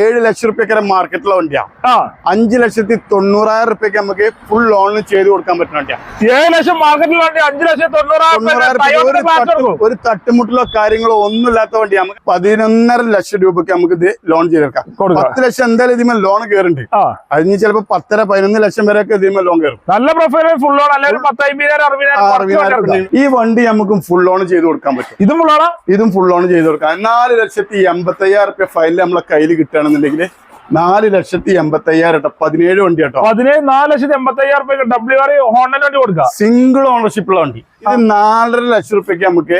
ഏഴ് ലക്ഷം റുപ്യക്കര മാർക്കറ്റിലെ വണ്ടിയാണ് അഞ്ച് ലക്ഷത്തി തൊണ്ണൂറായിരം റുപ്യക്ക് നമുക്ക് ഫുൾ ലോണിന് ചെയ്ത് കൊടുക്കാൻ പറ്റുന്ന വണ്ടിയാണ് ഏഴ് ലക്ഷം മാർക്കറ്റിൽ വണ്ടി അഞ്ചു ലക്ഷം തൊണ്ണൂറായിരം തൊണ്ണൂറായിരം ഒരു തട്ടുമുട്ടിലോ കാര്യങ്ങളോ ഒന്നും ഇല്ലാത്ത വണ്ടി നമുക്ക് പതിനൊന്നര ലക്ഷം രൂപക്ക് നമുക്ക് ഇത് ലോൺ ചെയ്തെടുക്കാം. പത്ത് ലക്ഷം എന്തായാലും ഇതിമേ ലോൺ കയറുണ്ട് അതിന് ചിലപ്പോ പത്തര പതിനൊന്ന് ലക്ഷം വരെ ഒക്കെ ഇതിന്മേ ലോൺ കയറും നല്ല പ്രൊഫൈൽ ഫുൾ ലോൺ അല്ലെങ്കിൽ ഈ വണ്ടി നമുക്ക് ഫുൾ ലോൺ ചെയ്ത് കൊടുക്കാൻ പറ്റും. ഇതും ഫുൾ ലോണാ ഇതും ഫുൾ ലോൺ ചെയ്ത് കൊടുക്കാം. നാല് ലക്ഷത്തി എൺപത്തി അയ്യായിരം റുപ്യ ഫയൽ നമ്മളെ കയ്യിൽ കിട്ടുകയാണെന്നുണ്ടെങ്കിൽ നാല് ലക്ഷത്തി എൺപത്തി അയ്യായിരം കേട്ടോ പതിനേഴ് വണ്ടി കേട്ടോ. പതിനേഴ് നാല് ലക്ഷത്തി എൺപത്തി അയ്യായിരം ഡബ്ല്യു ആർ ഹോണ്ടൻ വണ്ടി കൊടുക്കാം? സിംഗിൾ ഓണർഷിപ്പുള്ള വണ്ടി. ഇത് നാലര ലക്ഷം റുപ്യക്ക് നമുക്ക്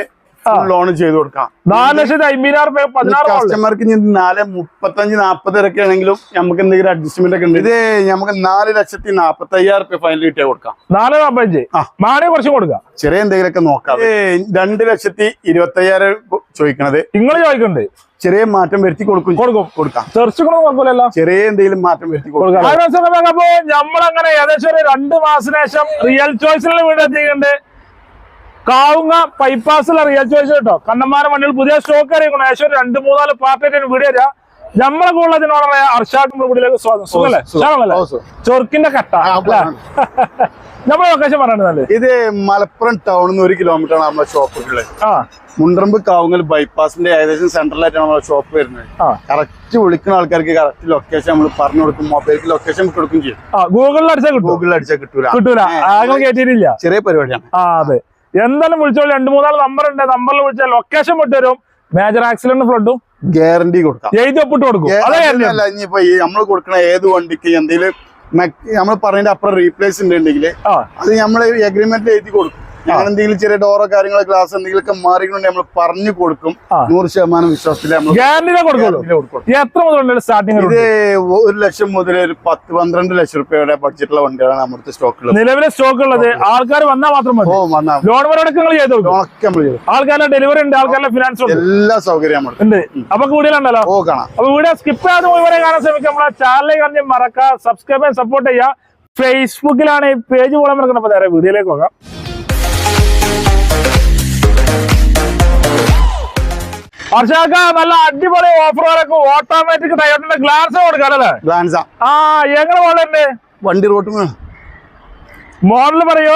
ലോൺ ചെയ്ത് കൊടുക്കാം. നാല് ലക്ഷത്തി അമ്പതിനായിരം പതിനാറ് കസ്റ്റമർക്ക് ഇനി നാല് മുപ്പത്തഞ്ച് നാപ്പത് വരെയൊക്കെ ആണെങ്കിലും നമുക്ക് എന്തെങ്കിലും അഡ്ജസ്റ്റ്മെന്റ് ഒക്കെ ഉണ്ട്. ഇത് നമുക്ക് നാല് ലക്ഷത്തി നാപ്പത്തി അയ്യായിരം റുപ്യ ഫൈനൽ കിട്ടിയാൽ കൊടുക്കാം. നാല് നാപ്പത്തഞ്ച്. മാറി കുറച്ച് കൊടുക്കാം. ചെറിയ എന്തെങ്കിലുമൊക്കെ നോക്കാം ഇത് രണ്ട് ലക്ഷത്തി ഇരുപത്തി അയ്യായിരം ചോദിക്കണത്. നിങ്ങൾ ചോദിക്കണ്ടേ. ചെറിയ മാറ്റം വരുത്തി കൊടുക്കും. കൊടുക്കും. കൊടുക്കാം. കുഴപ്പമില്ലല്ലോ ചെറിയ എന്തെങ്കിലും മാറ്റം വരുത്തി കൊടുക്കാം. അപ്പൊ നമ്മളങ്ങനെ ഏകദേശം ഒരു രണ്ട് മാസത്തിനു ശേഷം റിയൽ ചോയ്സിലുള്ള വീട് എത്തിയിട്ടുണ്ട്. കാവുങ്ങ ബൈപ്പാസിലെ റിയൽ ചോയ്സ് കേട്ടോ. കണ്ണന്മാരെ മണ്ണിൽ പുതിയ സ്റ്റോക്ക് അറിയിക്കണം ഏകദേശം ഒരു രണ്ട് മൂന്നാൽ പാർട്ടിയായിട്ട് വീഡിയോ തരാം നമ്മളെ കൂടുതൽ പറയാ അർഷാദ് വീട്ടിലേക്ക് സ്വാഗതം. സുഖല്ലേ. ചൊറുക്കിന്റെ കട്ട? നമ്മളെ ലൊക്കേഷൻ പറയണ്ടല്ലേ ഇത് മലപ്പുറം ടൗണിൽ നിന്ന് ഒരു കിലോമീറ്റർ ആണ് നമ്മളെ ഷോപ്പ് ഉള്ളത്. മുണ്ടറമ്പ് കാവുങ്ങൽ ബൈപ്പാസിന്റെ ഏകദേശം സെൻട്രലായിട്ടാണ് നമ്മളെ ഷോപ്പ് വരുന്നത്. കറക്റ്റ് വിളിക്കുന്ന ആൾക്കാർക്ക് കറക്റ്റ് ലൊക്കേഷൻ നമ്മൾ പറഞ്ഞു കൊടുക്കും. മൊബൈലിൽ ലൊക്കേഷൻ കൊടുക്കും ചെയ്യും. ഗൂഗിളിൽ അടിച്ചാൽ ഗൂഗിളിൽ അടിച്ചാൽ കിട്ടൂല. കിട്ടൂല. ചെറിയ പരിപാടിയാണ്. ആ അതെ. എന്തായാലും വിളിച്ചോളൂ. രണ്ട് മൂന്നാൽ നമ്പർ ഉണ്ട്. നമ്പറിൽ വിളിച്ചാൽ ലൊക്കേഷൻ വിട്ടുതരും. മേജർ ആക്സിഡന്റ് ഫ്ലഡും ഗ്യാരണ്ടി കൊടുക്കാം. എഴുതി ഒപ്പിട്ട് കൊടുക്കും. അല്ല ഇനിയിപ്പോ നമ്മൾ കൊടുക്കണ ഏത് വണ്ടിക്ക് എന്തെങ്കിലും നമ്മൾ പറഞ്ഞതിന്റെ അപ്പുറം റീപ്ലേസ് ഉണ്ടെങ്കിൽ അത് നമ്മൾ എഗ്രിമെന്റിൽ എഴുതി കൊടുക്കും. ഞങ്ങൾ എന്തെങ്കിലും ചെറിയ ഡോറോ കാര്യങ്ങളോ ഗ്ലാസ് എന്തെങ്കിലുമൊക്കെ മാറിയിട്ടുണ്ടെങ്കിൽ നമ്മൾ പറഞ്ഞു കൊടുക്കും. നൂറ് ശതമാനം വിശ്വാസത്തിൽ എത്ര മുതലുണ്ട് സ്റ്റാർട്ടിംഗ് ഇത് ഒരു ലക്ഷം മുതൽ ഒരു പത്ത് പന്ത്രണ്ട് ലക്ഷം രൂപയുടെ ബഡ്ജറ്റുള്ള വണ്ടികളാണ് നമ്മുടെ സ്റ്റോക്കിൽ നിലവിലെ സ്റ്റോക്ക് ഉള്ളത് ആൾക്കാർ വന്നാൽ മാത്രം മതി. ലോൺ ചെയ്ത് ചെയ്യും. ആൾക്കാരുടെ ഡെലിവറി ഉണ്ട് ആൾക്കാരുടെ ഫിനാൻസ് എല്ലാ സൗകര്യം ഉണ്ട്. അപ്പൊ കൂടുതലുണ്ടല്ലോ ഓ കാണാം. അപ്പൊ വീഡിയോ സ്കിപ്പ് ചെയ്യാതെ മുഴുവനെ കാണാൻ ശ്രമിക്കുക. നമ്മളെ ചാനലിൽ കണ്ടി മറക്കുക സബ്സ്ക്രൈബ് ചെയ്യാൻ സപ്പോർട്ട് ചെയ്യുക. ഫേസ്ബുക്കിലാണ് ഈ പേജ് പോലെ നടക്കുന്നത് അപ്പൊ നേരെ വീഡിയോയിലേക്ക് പോകാം. ഹർഷാക്ക നല്ല അടിപൊളി ഓഫറുകളൊക്കെ ഓട്ടോമാറ്റിക് ടയറിന്റെ ഗ്ലാസ് കൊടുക്കാനല്ലേ ഗ്ലാൻസ ആ. എങ്ങനെ വണ്ടി റോട്ട് മോഡൽ പറയോ.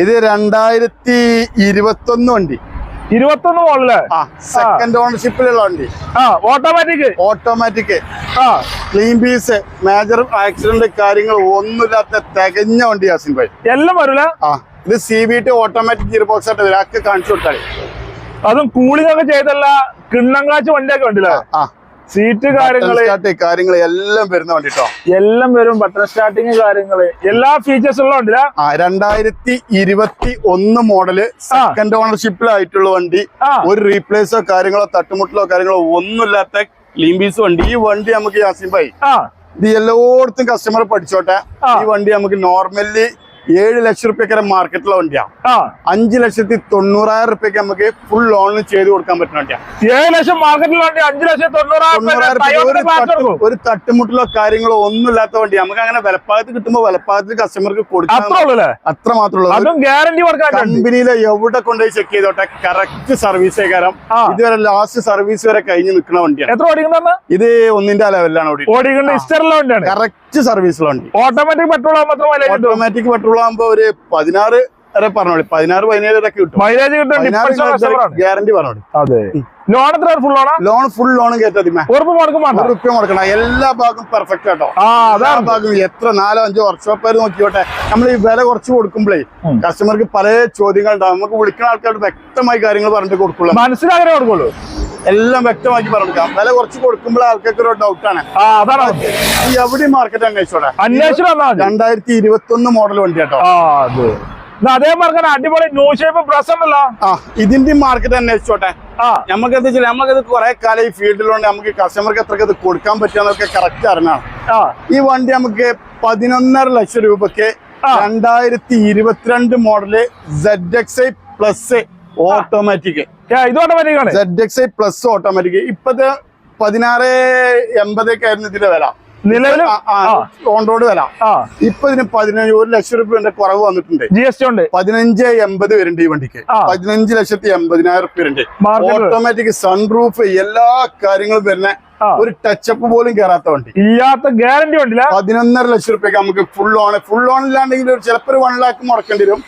ഇത് രണ്ടായിരത്തി ഇരുപത്തി ഒന്ന് വണ്ടി. ഇരുപത്തൊന്ന് മോഡൽ സെക്കൻഡ് ഓണർഷിപ്പിലുള്ള വണ്ടി. ആ ഓട്ടോമാറ്റിക് ഓട്ടോമാറ്റിക് ആ. ക്ലീൻ പീസ് മേജർ ആക്സിഡന്റ് കാര്യങ്ങൾ ഒന്നുമില്ലാത്ത തികഞ്ഞ വണ്ടി യാസിൻ ഭായി. എല്ലാം വരൂല? ആ ഇത് C B T automatic gear box ആയിട്ട് കാണിച്ചു കൊടുത്താൽ അതും കൂളിംഗ് ഒക്കെ ചെയ്തല്ല കിണ്ണങ്ങാച്ച് വണ്ടിയൊക്കെ ഉണ്ടല്ലേ? സീറ്റ് കാര്യങ്ങൾ. കാര്യങ്ങൾ എല്ലാം വരുന്ന വണ്ടി കേട്ടോ എല്ലാം വരും ബട്ടൺ സ്റ്റാർട്ടിങ് കാര്യങ്ങൾ. എല്ലാ ഫീച്ചേഴ്സും ഉള്ള ഉണ്ടല്ല ആ രണ്ടായിരത്തി ഇരുപത്തി ഒന്ന് മോഡൽ സെക്കൻഡ് ഓണർഷിപ്പിലായിട്ടുള്ള വണ്ടി ഒരു റീപ്ലേസോ കാര്യങ്ങളോ തട്ടുമുട്ടലോ കാര്യങ്ങളോ ഒന്നുമില്ലാത്ത ലീംബീസ് വണ്ടി. ഈ വണ്ടി നമുക്ക് യാസിൻ ഭായി ഇത് എല്ലായിടത്തും കസ്റ്റമർ പഠിച്ചോട്ടെ. ഈ വണ്ടി നമുക്ക് നോർമലി ഏഴ് ലക്ഷം റുപ്യക്കര മാർക്കറ്റിലെ വണ്ടിയാണ് അഞ്ചു ലക്ഷത്തി തൊണ്ണൂറായിരം റുപ്യക്ക് നമുക്ക് ഫുൾ ലോണിന് ചെയ്ത് കൊടുക്കാൻ പറ്റുന്ന വണ്ടിയാണ് ഏഴ് ലക്ഷം വേണ്ടി അഞ്ചു തൊണ്ണൂറായിരം ഒരു തട്ടുമുട്ടിലോ കാര്യങ്ങളോ ഒന്നും ഇല്ലാത്ത വണ്ടി നമുക്ക് അങ്ങനെ വിലപ്പാകത്ത് കിട്ടുമ്പോൾ വിലപ്പാകത്ത് കസ്റ്റമർക്ക് കൊടുക്കാം അത്രേ മാത്രമേ കമ്പനിയിലെ എവിടെ കൊണ്ടുപോയി ചെക്ക് ചെയ്തോട്ടെ കറക്റ്റ് സർവീസ് കാരണം ഇതുവരെ ലാസ്റ്റ് സർവീസ് വരെ കഴിഞ്ഞ് നിൽക്കുന്ന വണ്ടിയാണ്. എത്ര ഓടിക്കുന്ന ഇത് ഒന്നിന്റെ ലെവലിലാണ് ഓടിക്കുന്നത് കറക്റ്റ് സർവീസുള്ള വണ്ടി. ഓട്ടോമാറ്റിക് പെട്രോൾ ഓട്ടോമാറ്റിക് പെട്രോൾ ആകുമ്പോ ഒരു പതിനാറ് വരെ പറഞ്ഞോളി. പതിനാറ് പതിനേഴ് വരെ കിട്ടും. മൈലേജ് കിട്ടും ഗ്യാരണ്ടി പറഞ്ഞോളി. അതെ. ലോൺ എത്ര ഫുൾ ലോണാ? ലോൺ ഫുൾ ലോൺ കേട്ടോ ഉറപ്പ് മുടക്കും വേണ്ട. ഒരു റുപ്യ മുടക്കണം എല്ലാ ഭാഗവും പെർഫെക്റ്റ് ആട്ടോ. ആ എല്ലാ ഭാഗവും എത്ര നാലോ അഞ്ചോ വർക്ക്ഷോപ്പേര് നോക്കിയോട്ടെ നമ്മൾ ഈ വില കുറച്ച് കൊടുക്കുമ്പോഴേ കസ്റ്റമർക്ക് പല ചോദ്യങ്ങൾ ഉണ്ടാവും. നമുക്ക് വിളിക്കുന്ന ആൾക്കാരോട് വ്യക്തമായി കാര്യങ്ങൾ പറഞ്ഞിട്ട് കൊടുക്കുള്ളൂ. മനസ്സിലാകാനേ കൊടുക്കുള്ളൂ. എല്ലാം വ്യക്തമാക്കി പറഞ്ഞെടുക്കാം വില കുറച്ച് കൊടുക്കുമ്പോൾ ആൾക്കാർക്ക് ഒരു ഡൗട്ടാണ് എവിടെ മാർക്കറ്റ് അന്വേഷിച്ചോടെ? അന്വേഷണം രണ്ടായിരത്തി ഇരുപത്തി ഒന്ന് മോഡൽ വണ്ടി കേട്ടോ. അതെ. മാർക്കറ്റ് അടിപൊളി ന്യൂ ഷേപ്പ് പ്രസന്നല്ല ഇതിന്റെ മാർക്കറ്റ് അന്വേഷിച്ചോട്ടെ. നമുക്ക് എന്താ വെച്ചാൽ നമുക്കത് കുറെ കാലം ഈ ഫീൽഡിലുണ്ട് നമുക്ക് കസ്റ്റമർക്ക് എത്ര ഇത് കൊടുക്കാൻ പറ്റുക കറക്റ്റ് അറിഞ്ഞാണ്. ഈ വണ്ടി നമുക്ക് പതിനൊന്നര ലക്ഷം രൂപക്ക്. രണ്ടായിരത്തി ഇരുപത്തിരണ്ട് model Z X I plus automatic ഇത് ഓട്ടോമാറ്റിക് ആണ്. Z X I plus automatic ഇപ്പത്തെ പതിനാറ് എൺപതൊക്കെ ആയിരുന്നു ഇതിന്റെ വില. നിലവിൽ ഓൺ റോഡ് വില. ഇപ്പൊ ഇതിന് പതിനഞ്ച് ഒരു ലക്ഷം രൂപ കുറവ് വന്നിട്ടുണ്ട്. ജി എസ് ടി ഉണ്ട്. പതിനഞ്ച് എൺപത് വരുന്നുണ്ട് ഈ വണ്ടിക്ക്. പതിനഞ്ച് ലക്ഷത്തി എൺപതിനായിരം റുപ്യ ഓട്ടോമാറ്റിക് സൺറൂഫ് എല്ലാ കാര്യങ്ങളും വരുന്ന. ഒരു ടച്ചപ്പ് പോലും കയറാത്ത വണ്ടി. ഇല്ലാത്ത ഗ്യാരണ്ടി വണ്ടില്ല പതിനൊന്നര ലക്ഷം റുപ്യക്ക് നമുക്ക് ഫുൾ ഓൺ ഫുൾ ഓൺ ഇല്ലാണ്ടെങ്കിൽ ചിലപ്പോൾ ഒരു വൺ ലാക്ക് മുടക്കേണ്ടി വരും.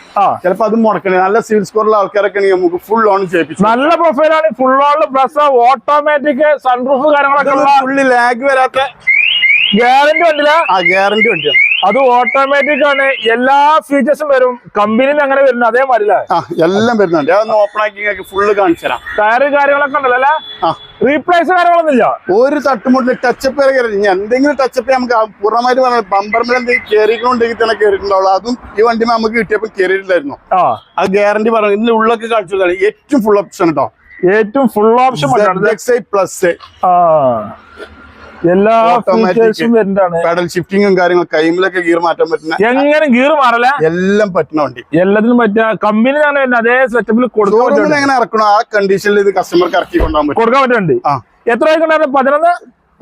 ചിലപ്പോൾ അത് മുടക്കേണ്ടി നല്ല സിവിൽ സ്കോറുള്ള ആൾക്കാരൊക്കെ ആണെങ്കിൽ നമുക്ക് ഫുൾ ഓൺ ചെയ്യിപ്പിച്ചു നല്ല പ്രൊഫൈലാണ് ഫുൾ ഓണിൽ പ്ലസ് ഓട്ടോമാറ്റിക് സൺറൂഫ് കാര്യങ്ങളൊക്കെ ഫുള്ളി ലാഗ് വരാത്ത ഗ്യാരണ്ടി വണ്ടില്ല ആ ഗ്യാരണ്ടി വണ്ടിയാണ്. അത് ഓട്ടോമാറ്റിക് ആണ്. എല്ലാ ഫീച്ചേഴ്സും വരും. കമ്പനിയിൽ അങ്ങനെ വരുന്നു അതേ ആ എല്ലാം വരുന്നുണ്ട്. അതൊന്ന് ഓപ്പൺ ആക്കി ഫുള്ള് കാണിച്ചു തരാം. ടയറ് കാര്യങ്ങളൊക്കെ ഉണ്ടല്ലോ അല്ലേ? റീപ്ലേസ് കാര്യങ്ങളൊന്നുമില്ല. ഒരു തട്ടുമുട്ടിൽ ടച്ചപ്പ് വരെ കയറി എന്തെങ്കിലും ടച്ചപ്പ് നമുക്ക് പൂർണമായിട്ട് പറഞ്ഞാൽ ബമ്പറിൽ എന്തെങ്കിലും കയറിക്കൊണ്ടെങ്കിൽ തന്നെ കയറിയിട്ടുണ്ടാവുള്ളൂ അതും ഈ വണ്ടി നമുക്ക് കിട്ടിയപ്പോൾ കയറിയിട്ടില്ലായിരുന്നു ആ. അത് ഗ്യാരണ്ടി പറഞ്ഞു. ഇതിന്റെ ഉള്ളൊക്കെ കാണിച്ചു ഏറ്റവും ഫുൾ ഓപ്ഷൻ കേട്ടോ ഏറ്റവും ഫുൾ ഓപ്ഷൻ പ്ലസ് ആ. എല്ലാ Automatic. ഫീച്ചേഴ്സും വരുന്നതാണ്. പെഡൽ ഷിഫ്റ്റിങ്ങും കാര്യങ്ങളും കൈമിലൊക്കെ ഗിയർ മാറ്റാൻ പറ്റുന്ന എങ്ങനെ ഗീർ മാറല? എല്ലാം പറ്റുന്ന വണ്ടി. എല്ലാത്തിനും പറ്റുക കമ്പനി തന്നെ അതേ സെറ്റപ്പിൽ കൊടുക്കാൻ എങ്ങനെ ഇറക്കണോ ആ കണ്ടീഷനിൽ ഇത് കസ്റ്റമർക്ക് ഇറക്കി കൊണ്ടുപോകാൻ പറ്റും. കൊടുക്കാൻ പറ്റുന്നുണ്ട്. എത്ര പതിനൊന്ന്?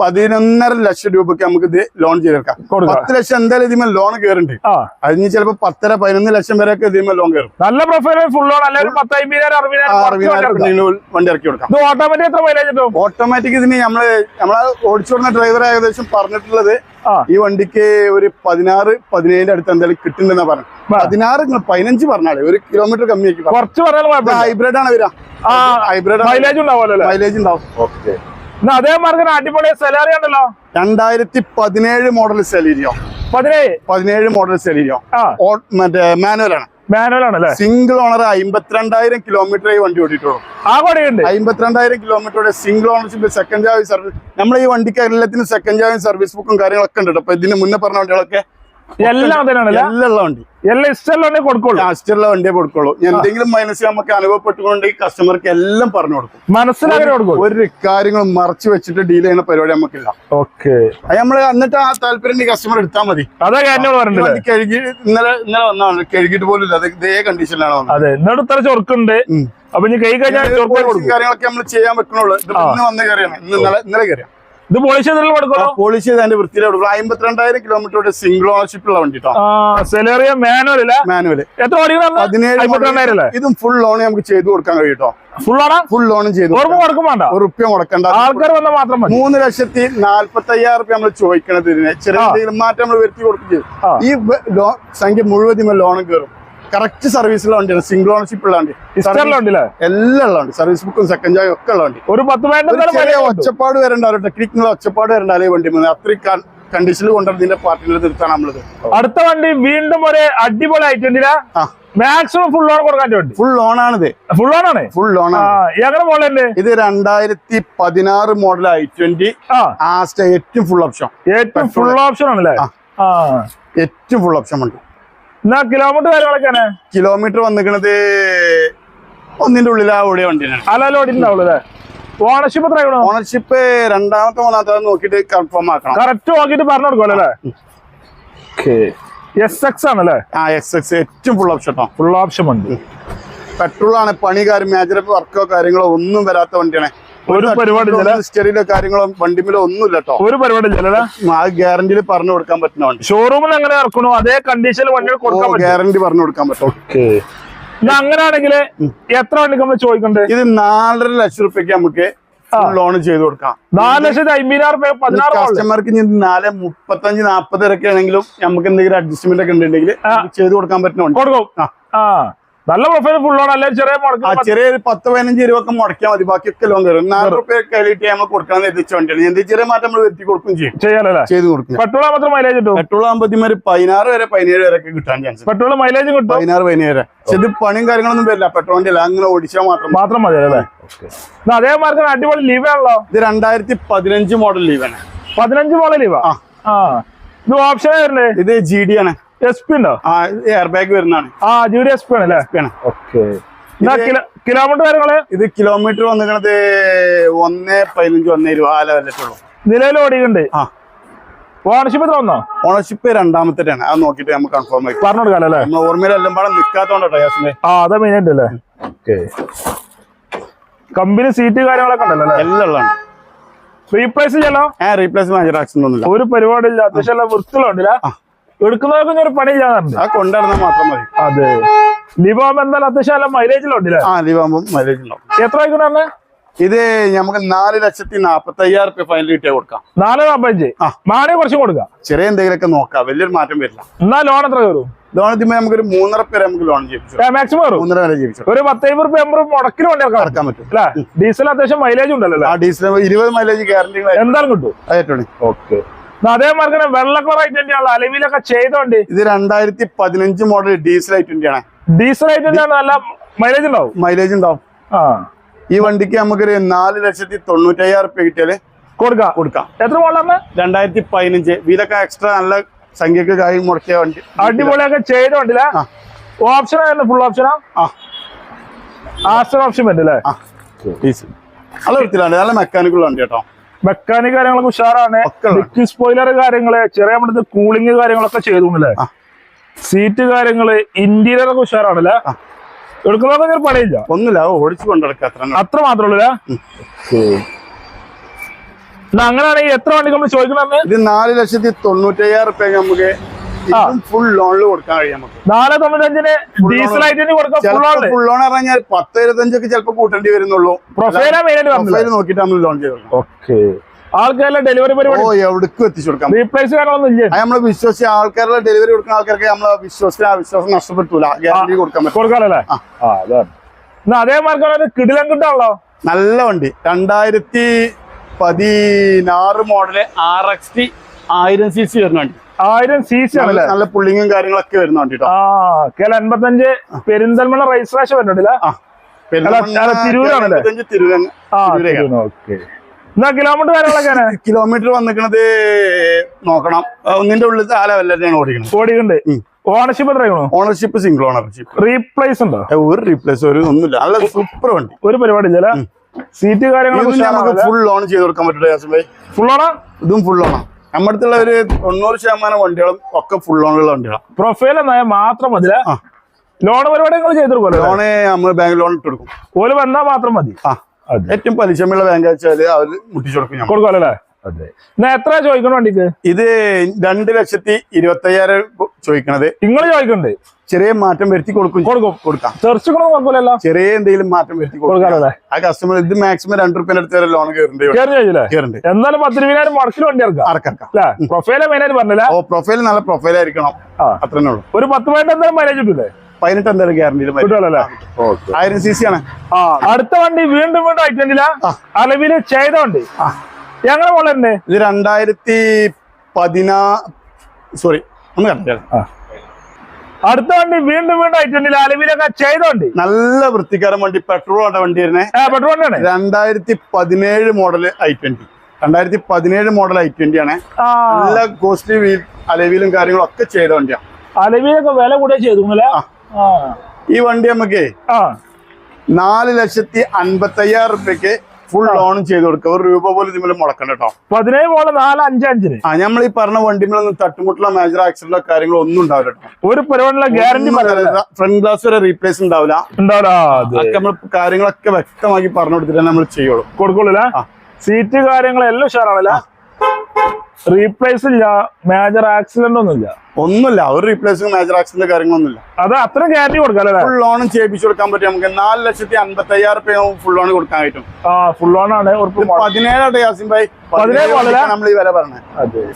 പതിനൊന്നര ലക്ഷം രൂപക്ക് നമുക്ക് ഇത് ലോൺ ചെയ്തെടുക്കാം. പത്ത് ലക്ഷം എന്തായാലും ഇതിമേ ലോൺ കയറുണ്ട് അതിന് ചിലപ്പോ പത്തര പതിനൊന്ന് ലക്ഷം വരെ ഇതിമേ ലോൺ കയറും നല്ല പ്രൊഫൈൽ ഫുൾ ലോൺ അല്ലെങ്കിൽ വണ്ടി ഇറക്കി കൊടുക്കാം. ഓട്ടോമാറ്റിക് ഇതിന് നമ്മൾ നമ്മളെ ഓടിച്ചു കൊടുക്കുന്ന ഡ്രൈവർ ഏകദേശം പറഞ്ഞിട്ടുള്ളത് ഈ വണ്ടിക്ക് ഒരു പതിനാറ് പതിനേഴിന്റെ അടുത്ത് എന്തായാലും കിട്ടുന്നുണ്ടെന്നാ പറഞ്ഞു. പതിനാറ് പതിനഞ്ച് പറഞ്ഞാലേ ഒരു കിലോമീറ്റർ കമ്മിയാക്കി കുറച്ച് പറഞ്ഞാൽ ഹൈബ്രിഡ് ആണ് വരാം ഹൈബ്രിഡ് മൈലേജ് ഉണ്ടാവും മൈലേജ് ഉണ്ടാവും. എന്നാ അതേ മാർക്കിന് അടിപൊളി സലാറി ഉണ്ടല്ലോ. രണ്ടായിരത്തി പതിനേഴ് മോഡൽ സെലീരിയോ. പതിനേഴ്. പതിനേഴ് മോഡൽ സെലീരിയോ. മറ്റേ മാനുവൽ ആണ്. മാനുവൽ ആണല്ലേ? സിംഗിൾ ഓണർ അമ്പത്തിരണ്ടായിരം കിലോമീറ്റർ ഈ വണ്ടി ഓടിയിട്ടുള്ളൂ. ആ കൊടിയുണ്ട്. അമ്പത്തിരണ്ടായിരം കിലോമീറ്ററുടെ സിംഗിൾ ഓണർഷിപ്പ് സെക്കൻഡ് ജാവി സർവീസ് നമ്മൾ ഈ വണ്ടിക്ക് എല്ലാത്തിനും സെക്കൻഡ് ജാവി സർവീസ് ബുക്കും കാര്യങ്ങളൊക്കെ ഉണ്ട് അപ്പൊ ഇതിന് മുന്നേ പറഞ്ഞ വണ്ടികളൊക്കെ എല്ലാം അതിനാണല്ലേ? എല്ലാം ഉണ്ട് എല്ലാം ഇഷ്ടമുള്ള കൊടുക്കുള്ളൂ. ലാസ്റ്റുള്ള വണ്ടിയെ കൊടുക്കുള്ളൂ. ഇനി എന്തെങ്കിലും മൈനസ് നമുക്ക് അനുഭവപ്പെട്ടുകൊണ്ടെങ്കിൽ കസ്റ്റമർക്ക് എല്ലാം പറഞ്ഞു കൊടുക്കും. മനസ്സിലാക്കി ഒരു കാര്യങ്ങളും മറച്ചു വെച്ചിട്ട് ഡീൽ ചെയ്യുന്ന പരിപാടി നമുക്കില്ല. ഓക്കെ. നമ്മൾ നമ്മൾ എന്നിട്ട് ആ താല്പര്യം കസ്റ്റമർ എടുത്താൽ മതി. അതാ വണ്ടി കഴുകി ഇന്നലെ ഇന്നലെ വന്നതാണ്. കഴുകിയിട്ട് പോലും ഇല്ല. ഇതേ കണ്ടീഷനിലാണ് വന്നത്. അതെ എന്നോട് ഇത്ര ചൊറുക്കുണ്ട്. അപ്പൊ ഇനി കൈ കഴിഞ്ഞാൽ കാര്യങ്ങളൊക്കെ നമ്മൾ ചെയ്യാൻ പറ്റുന്നുള്ളൂ. ഇന്ന് വന്ന കയറിയാണ് ഇന്ന് ഇന്നലെ ഇന്നലെ കയറിയാണ്. ഇത് പോളിഷ് ചെയ്തിട്ട് കൊടുക്കണോ? പോളിഷ് ചെയ്ത് അതിന്റെ വൃത്തിയിൽ കൊടുക്കും അമ്പത്തിരണ്ടായിരം കിലോമീറ്ററുടെ സിംഗിൾ ഓണർഷിപ്പ് ഉള്ള വണ്ടി സെലേറിയ മാനുവൽ അല്ലേ മാനുവൽ എത്ര പതിനേഴ് ഇതും ഫുൾ ലോൺ നമുക്ക് ചെയ്തു കൊടുക്കാൻ കഴിയും ഫുൾ ലോണാ ഫുൾ ലോണും ചെയ്തു കൊടുക്കണ്ട റുപ്യ മുടക്കണ്ട. ആൾക്കാർ വന്നാൽ മാത്രം മതി. മൂന്ന് ലക്ഷത്തി നാല്പത്തി അയ്യായിരം റുപ്യ നമ്മൾ ചോദിക്കണത് ഇതിന്. ചെറിയ മാറ്റം നമ്മൾ വരുത്തി കൊടുക്കും ചെയ്യും. ഈ സംഖ്യ മുഴുവൻ ലോണും കയറും. കറക്റ്റ് സർവീസുള്ള വണ്ടിയാണ്. സിംഗിൾ ഓണർഷിപ്പ് ഉള്ള വണ്ടി. എല്ലാം ഉള്ള വണ്ടി. സർവീസ് ബുക്കും സെക്കൻഡ് ജോയും ഒക്കെ ഉള്ള വണ്ടി. ഒരു പത്ത് ഒച്ചപ്പാട് വരണ്ടാവും ടെക്നിക്കൽ ഒച്ചപ്പാട് വരണ്ടാലേ വണ്ടി അത്രയും കണ്ടീഷനിൽ കൊണ്ടുവരുന്നതിന്റെ പാർട്ടിയിൽ നിർത്താൻ നമ്മളത് അടുത്ത വണ്ടി വീണ്ടും ഒരു അടിപൊളി ആയിട്ടുണ്ട് മാക്സിമം ഫുൾ ഓൺ കൊടുക്കാൻ വേണ്ടി. ഫുൾ ലോണാണിത് ഫുൾ ഓൺ ആണ്? ഫുൾ ആണ്. മോഡൽ അല്ലേ ഇത് രണ്ടായിരത്തി പതിനാറ് മോഡൽ ഐ ട്വന്റി ആസ്റ്റ ഏറ്റവും ഫുൾ ഓപ്ഷൻ ഏറ്റവും ഫുൾ ഓപ്ഷൻ ആണല്ലേ? ഏറ്റവും ഫുൾ ഓപ്ഷൻ വണ്ടി. എന്നാ കിലോമീറ്റർ കാര്യങ്ങളൊക്കെയാണ് കിലോമീറ്റർ വന്നിക്കണത് ഒന്നിന്റെ ഉള്ളിൽ ആ ഓടിയ വണ്ടിയാണ്. അല്ലാതെ ഓടിയിട്ടുണ്ടാവുള്ളൂ അല്ലേ? ഓണർഷിപ്പ് എത്ര ഓണർഷിപ്പ് രണ്ടാമത്തെ മൂന്നാമത്തെ നോക്കിട്ട് കൺഫേം ആക്കണം. കറക്റ്റ് നോക്കിട്ട് പറഞ്ഞു കൊടുക്കുമല്ലോ അല്ലേ? എസ് എക്സ് ആണല്ലേ ആ എസ് എക്സ് ഏറ്റവും ഫുൾ ഓപ്ഷൻ ഫുൾ ഓപ്ഷൻ വണ്ടി പെട്രോൾ ആണ് പണി കാര്യം മേജർ വർക്കോ കാര്യങ്ങളോ ഒന്നും വരാത്ത വണ്ടിയാണ്. ഒരു പരിപാടി ഇല്ല സ്റ്റെറിയിലോ കാര്യങ്ങളോ വണ്ടിമിലോ ഒന്നുമില്ല കേട്ടോ ഒരു പരിപാടി ആ ഗ്യാരണ്ടിയിൽ പറഞ്ഞു കൊടുക്കാൻ പറ്റുന്ന വണ്ടി. ഷോറൂമിൽ അങ്ങനെ ഇറക്കണോ? അതേ കണ്ടീഷനിൽ വണ്ടികൾ കൊടുക്കാൻ ഗ്യാരണ്ടി പറഞ്ഞു കൊടുക്കാൻ പറ്റും. ഓക്കെ. അങ്ങനെയാണെങ്കിൽ എത്ര വണ്ടിക്ക് നമ്മൾ ചോദിക്കണ്ടേ? ഇത് നാലര ലക്ഷം റുപ്യക്ക് നമുക്ക് ലോൺ ചെയ്ത് കൊടുക്കാം. നാല് ലക്ഷത്തി അമ്പതിനായിരം രൂപ പതിനാറ്. കസ്റ്റമർക്ക് ഇനി നാല് മുപ്പത്തഞ്ച് നാപ്പത് വരെയൊക്കെ ആണെങ്കിലും നമുക്ക് എന്തെങ്കിലും അഡ്ജസ്റ്റ്മെന്റ് ഒക്കെ ഉണ്ടെങ്കിൽ ചെയ്ത് കൊടുക്കാൻ പറ്റുന്ന വണ്ടി. കൊടുക്കും. ആ. നല്ല പ്രൊഫൈൽ ഫുൾ ആണ്. അല്ലെങ്കിൽ ചെറിയ ആ ചെറിയ ഒരു പത്ത് പതിനഞ്ച് രൂപ ഒക്കെ മുടക്കിയാൽ മതി. ബാക്കിയൊക്കെ ലോൺ തരും നാല് റുപ്യ കയറിയിട്ട് നമ്മൾ കൊടുക്കാൻ എത്തിച്ച വണ്ടിയാണ്. എന്ത് ചെറിയ മാറ്റം നമ്മൾ വരുത്തി കൊടുക്കും ചെയ്യും. ചെയ്യാനല്ലേ ചെയ്ത് കൊടുക്കും. പെട്രോൾ മാത്രം മൈലേജ് കിട്ടും? പെട്രോൾ ആകുമ്പോൾ ഒരു പതിനാറ് വരെ പതിനേഴ് വരെ ഒക്കെ കിട്ടാൻ ചാൻസ് പെട്രോൾ മൈലേജ് കിട്ടും? പതിനാറ് പതിനേഴ് വരെ. പക്ഷെ ഇത് പണിയും കാര്യങ്ങളൊന്നും വരില്ല. പെട്രോളിന്റെ അല്ല അങ്ങനെ ഓടിച്ചാൽ മാത്രം മതി. മാത്രം മതി അല്ലേ അതേ മാർക്കിന് അടിപൊളി ലീവ് ആണല്ലോ? ഇത് രണ്ടായിരത്തി പതിനഞ്ച് മോഡൽ ലീവാണ് പതിനഞ്ച് മോഡൽ ലീവാ ആ. ഇത് ഓപ്ഷൻ ഇത് ജി ഡി ആണ്. എസ് പി ഉണ്ടോ? ആ എയർ ബാഗ് വരുന്നതാണ്. ആ ജൂരി എസ് പി ആണ് ഓക്കെ. കിലോമീറ്റർ കാര്യങ്ങൾ? ഇത് കിലോമീറ്റർ വന്നിരിക്കണത് ഒന്ന് പതിനഞ്ച് ഒന്ന് ഇരുപത് ആ ലെവലിട്ടുള്ളൂ നിലവിൽ ഓടിയുണ്ട് ആ. ഓണർഷിപ്പ് എത്ര വന്നോ? ഓണർഷിപ്പ് രണ്ടാമത്തേട്ടാണ്. അത് നോക്കിട്ട് നമുക്ക് കൺഫേം ആയി പറഞ്ഞു കൊടുക്കാം അല്ലേ? നമ്മൾ ഓർമ്മയിലെല്ലാം പാടെ നിൽക്കാത്തോണ്ടോ ആ അതാ മെയിൻ ആയിട്ട് അല്ലേ? ഓക്കെ. കമ്പനി സീറ്റ് കാര്യങ്ങളൊക്കെ ഉണ്ടല്ലോ എല്ലാം ഉള്ളതാണ്. റീപ്ലേസ് ചെയ്യലോ? ഏഹ് റീപ്ലേസ് മേജർ ആക്ഷൻ ഒന്നുമില്ല. ഒരു പരിപാടി ഇല്ല അത്യാവശ്യം എല്ലാം വൃത്തികളുണ്ടല്ല ആ. എടുക്കുന്നതൊക്കെ ഒരു പണി ചെയ്യാറുണ്ട് ആ കൊണ്ടുവരുന്നത് മാത്രം മതി. അതെ. ലിബോം എന്തായാലും അത്യാവശ്യം എല്ലാം മൈലേജിലുണ്ടല്ലേ ആ ലീവാകുമ്പോൾ മൈലേജ് എത്ര ആയിക്കോട്ടെ ഇത് നമുക്ക് നാല് ലക്ഷത്തി നാപ്പത്തി അയ്യായിരം റുപ്യ ഫൈനൽ കിട്ടിയാൽ കൊടുക്കാം. നാല് നാപ്പത്തഞ്ച്. മാറി കുറച്ച് കൊടുക്കാം. ചെറിയ എന്തെങ്കിലുമൊക്കെ നോക്കാം. വലിയൊരു മാറ്റം വരില്ല. എന്നാ ലോൺ എത്ര കയറും? ലോൺ എത്തുമ്പോൾ നമുക്കൊരു മൂന്നര പേരെ നമുക്ക് ലോൺ ജീവിച്ചു മാക്സിമം മൂന്നര വരെ ജീവിച്ചു. ഒരു പത്തൈമ്പത് റുപ്യ മുടക്കിൽ വണ്ടി ഇറക്കാം ഇറക്കാൻ പറ്റും. അല്ലെ? ഡീസൽ അത്യാവശ്യം മൈലേജ് ഉണ്ടല്ലോ ആ ഡീസൽ ഇരുപത് മൈലേജ് ഗ്യാരണ്ടി എന്തായാലും കിട്ടും. ഓക്കെ. അതേ മാർഗം വെള്ള കളറായിട്ട് തന്നെയാണ് അലവിലൊക്കെ ചെയ്തോണ്ട് ഇത് രണ്ടായിരത്തി പതിനഞ്ച് മോഡൽ ഡീസൽ ഐ ട്വന്റി ആണ് ഡീസൽ ആയിട്ട് തന്നെയാണ് നല്ല മൈലേജ് ഉണ്ടാവും? മൈലേജ് ഉണ്ടാവും. ആ. ഈ വണ്ടിക്ക് നമുക്കൊരു നാല് ലക്ഷത്തി തൊണ്ണൂറ്റയ്യായിരം റുപ്യ കിട്ടിയാൽ കൊടുക്കാം. കൊടുക്കാം. എത്ര മോഡലാണ് രണ്ടായിരത്തി പതിനഞ്ച് വീലൊക്കെ എക്സ്ട്രാ നല്ല സംഖ്യക്ക് കായ് മുടക്കിയ വണ്ടി. അടിപൊളിയൊക്കെ ചെയ്തോണ്ടില്ല. ഓപ്ഷൻ ആയിരുന്നു. ഫുൾ ഓപ്ഷനാ ആ? ആസ്റ്റർ ഓപ്ഷൻ പറ്റില്ലേ നല്ല വൃത്തിയിലാണ്. നല്ല മെക്കാനിക്കൽ വണ്ടി കേട്ടോ. മെക്കാനിക് കാര്യങ്ങളൊക്കെ ഉഷാറാണ്. ഡിക്കി സ്പോയിലർ കാര്യങ്ങൾ ചെറിയ നമ്മുടെ കൂളിംഗ് കാര്യങ്ങളൊക്കെ ചെയ്തോണ്ടല്ലേ അല്ലേ സീറ്റ് കാര്യങ്ങൾ ഇന്റീരിയർ ഒക്കെ ഉഷാറാണല്ലേ. എടുക്കുന്നതൊക്കെ പണിയില്ല. ഒന്നുമില്ല ഓടിച്ചു കൊണ്ടെടുക്കാം അത്ര മാത്രമല്ല അങ്ങനെയാണെങ്കിൽ എത്ര വണ്ടി നമ്മൾ ചോദിക്കണമെന്ന് ഇത് നാല് ലക്ഷത്തി തൊണ്ണൂറ്റയ്യായിരം റുപ്യ നമുക്ക് ഫുൾ ലോണിൽ കൊടുക്കാൻ കഴിയും നമുക്ക്. നാല് തൊണ്ണൂറ്റഞ്ചിന് ഡീസൽ ആയിട്ട് കൊടുക്കാം ഫുൾ ലോൺ പറഞ്ഞാൽ പത്ത് ഇരുപത്തഞ്ചൊക്കെ ചിലപ്പോ കൂട്ടേണ്ടി വരുന്നുള്ളൂ. പ്രൊഫൈലാ നോക്കിയിട്ട് നമ്മൾ ലോൺ ചെയ്ത് കൊടുക്കണം ഓക്കെ. ആൾക്കാരുടെ ഡെലിവറി ഓ പരിപാടി എവിടേക്കും എത്തിച്ചു കൊടുക്കാം. റീപ്ലേസ് കാര്യങ്ങളൊന്നും ഇല്ല? അത് നമ്മൾ വിശ്വസിച്ച് ആൾക്കാരുടെ ഡെലിവറി കൊടുക്കുന്ന ആൾക്കാർക്ക് നമ്മളെ വിശ്വസിച്ച് ആ വിശ്വാസം നഷ്ടപ്പെട്ടൂല ഗ്യാരണ്ടി കൊടുക്കാൻ പറ്റും. കൊടുക്കാനല്ലേ എന്നാ അതേ മാർക്കാണ് കിടിലം കിട്ടാണല്ലോ? നല്ല വണ്ടി. രണ്ടായിരത്തി പതിനാറ് മോഡൽ ആർ എക്സ് ടി ആയിരം സി സി വരുന്ന വണ്ടി. ആയിരം സി സി ആണ് ആണല്ലേ? നല്ല പുള്ളിങ്ങും കാര്യങ്ങളൊക്കെ വരുന്ന വണ്ടി കേട്ടോ ആ കേരള എൺപത്തഞ്ച് പെരിന്തൽമണ്ണ രജിസ്ട്രേഷൻ വരുന്നുണ്ടല്ലേ? ആ. തിരൂരാണല്ലേ? ആ. ഓക്കെ. എന്നാ കിലോമീറ്റർ കാര്യങ്ങളൊക്കെ കിലോമീറ്റർ വന്നിക്കണത് നോക്കണം. ആ, ഒന്നിന്റെ ഉള്ളിൽ ആലവല്ലാണ് ഓടിക്കുന്നത് ഓടിക്കണ്ട് ഓണർഷിപ്പ് എത്രയാണോ ഓണർഷിപ്പ് സിംഗിൾ ഓണർഷിപ്പ് റീപ്ലേസ് ഉണ്ടോ? ഒരു റീപ്ലേസ് ഒരു ഒന്നുമില്ല. നല്ല സൂപ്പർ വണ്ടി. ഒരു പരിപാടി ഇല്ലല്ലേ സീറ്റ് കാര്യങ്ങളൊക്കെ നമുക്ക് ഫുൾ ഓൺ ചെയ്ത് കൊടുക്കാൻ പറ്റില്ല ഫുൾ ഓണാ ഇതും ഫുൾ ലോണാണ് നമ്മുടെ അടുത്തുള്ള ഒരു തൊണ്ണൂറ് ശതമാനം വണ്ടികളും ഒക്കെ ഫുൾ ലോണുള്ള വണ്ടികളാണ് പ്രൊഫൈൽ എന്നായ മാത്രം മതി. ലോൺ പരിപാടി നിങ്ങൾ ചെയ്തെടുക്കുമല്ലോ ലോണ് നമ്മൾ ബാങ്ക് ലോൺ ഇട്ട് കൊടുക്കും. ഓൽ വന്നാൽ മാത്രം മതി. ആ. ഏറ്റവും പലിശമുള്ള ബാങ്ക് വെച്ചാൽ അവർ മുട്ടിച്ചു കൊടുക്കും കൊടുക്കുമല്ലോ അതെ. എന്നാ എത്ര ചോദിക്കണം വണ്ടിക്ക്? ഇത് രണ്ട് ലക്ഷത്തി ഇരുപത്തി അയ്യായിരം ചോദിക്കണത്. നിങ്ങൾ ചോദിക്കണ്ടേ. ചെറിയ മാറ്റം വരുത്തി കൊടുക്കും. കൊടുക്കും. കൊടുക്കാം. തെറിച്ചുക്കണം കുഴപ്പമില്ലല്ലോ. ചെറിയ എന്തെങ്കിലും മാറ്റം വരുത്തി കൊടുക്കാം. കൊടുക്കാറല്ലേ ആ കസ്റ്റമർ ഇത് മാക്സിമം രണ്ട് റുപ്യന്റെ അടുത്ത് വരെ ലോൺ കയറുന്നുണ്ട് എന്നാലും പത്ത് മുടക്കിൽ വണ്ടി ഇറക്കാം. മെയിനായിട്ട് പറഞ്ഞില്ല? ഓ പ്രൊഫൈൽ നല്ല പ്രൊഫൈൽ ആയിരിക്കണം. അത്രേ ഉള്ളൂ. ഒരു പത്ത് പോയിന്റ് എന്തായാലും മൈലേജ് കിട്ടില്ലേ പതിനെട്ട് എന്തായാലും ഗ്യാരണ്ടി ആയിരം സി സി ആണ്. ആ അടുത്ത വണ്ടി വീണ്ടും വീണ്ടും ഐറ്റൻഡില്ല അലവിൽ അലവിൽ ചെയ്ത വണ്ടി. ഞങ്ങളെ മോളെ ഇത് രണ്ടായിരത്തി പതിനാ സോറി ഒന്ന് കണ്ടില്ല അടുത്ത വണ്ടി വീണ്ടും വീണ്ടും ഐറ്റൻഡില്ല അലവിലൊക്കെ ചെയ്ത വണ്ടി. നല്ല വൃത്തികരം വണ്ടി പെട്രോൾ വേണ്ട വണ്ടി വരുന്നേ. പെട്രോൾ വണ്ടിയാണ് രണ്ടായിരത്തി പതിനേഴ് മോഡൽ ഐ ട്വന്റി രണ്ടായിരത്തി പതിനേഴ് മോഡൽ ഐ ട്വന്റി ആണ്. നല്ല കോസ്റ്റ്ലി വീൽ അലവിലും കാര്യങ്ങളും ഒക്കെ ചെയ്ത വണ്ടിയാണ് അലവിലൊക്കെ വില കൂടെ ചെയ്തു ഈ വണ്ടി നമുക്ക് നാല് ലക്ഷത്തി അൻപത്തി അയ്യായിരം റുപ്യക്ക് ഫുൾ ലോണും ചെയ്ത് കൊടുക്കുക ഒരു രൂപ പോലും ഇതിൽ മുടക്കണ്ട കേട്ടോ പതിനേഴ് പോലെ നാല് അഞ്ച് അഞ്ചിന്. ആ നമ്മൾ ഈ പറഞ്ഞ വണ്ടിമേലൊന്നും തട്ടുമുട്ടുള്ള മേജർ ആക്സിഡന്റോ കാര്യങ്ങളോ ഒന്നും ഉണ്ടാവില്ല ഒരു പരിപാടിയുള്ള ഗ്യാരണ്ടി ഫ്രണ്ട് ഗ്ലാസ് വരെ റീപ്ലേസ് ഉണ്ടാവില്ല. ഉണ്ടാവില്ല. അതൊക്കെ നമ്മൾ കാര്യങ്ങളൊക്കെ വ്യക്തമാക്കി പറഞ്ഞു കൊടുത്തിട്ട് നമ്മൾ ചെയ്യുള്ളൂ. കൊടുക്കുള്ളൂ. സീറ്റ് കാര്യങ്ങളെല്ലാം ഉഷാറാണല്ലേ? റീപ്ലേസ് ഇല്ല. മേജർ ആക്സിഡന്റ് ഒന്നുമില്ല. ഒന്നുമില്ല. ഒരു റീപ്ലേസും മേജർ ആക്സിഡന്റ് കാര്യങ്ങളൊന്നുമില്ല. അത് അത്ര ഗ്യാരണ്ടി കൊടുക്കാം ഫുൾ ലോണും ചെയ്യിപ്പിച്ചു കൊടുക്കാൻ പറ്റും. നമുക്ക് നാല് ലക്ഷത്തി അൻപത്തി അയ്യായിരം റുപ്യ ഫുൾ ലോൺ കൊടുക്കാൻ പറ്റും ആ ഫുൾ ലോൺ ആണ്. പതിനേഴാട്ടെ യാസിം ഭായി? പതിനേഴ് നമ്മൾ ഈ വില പറഞ്ഞത്.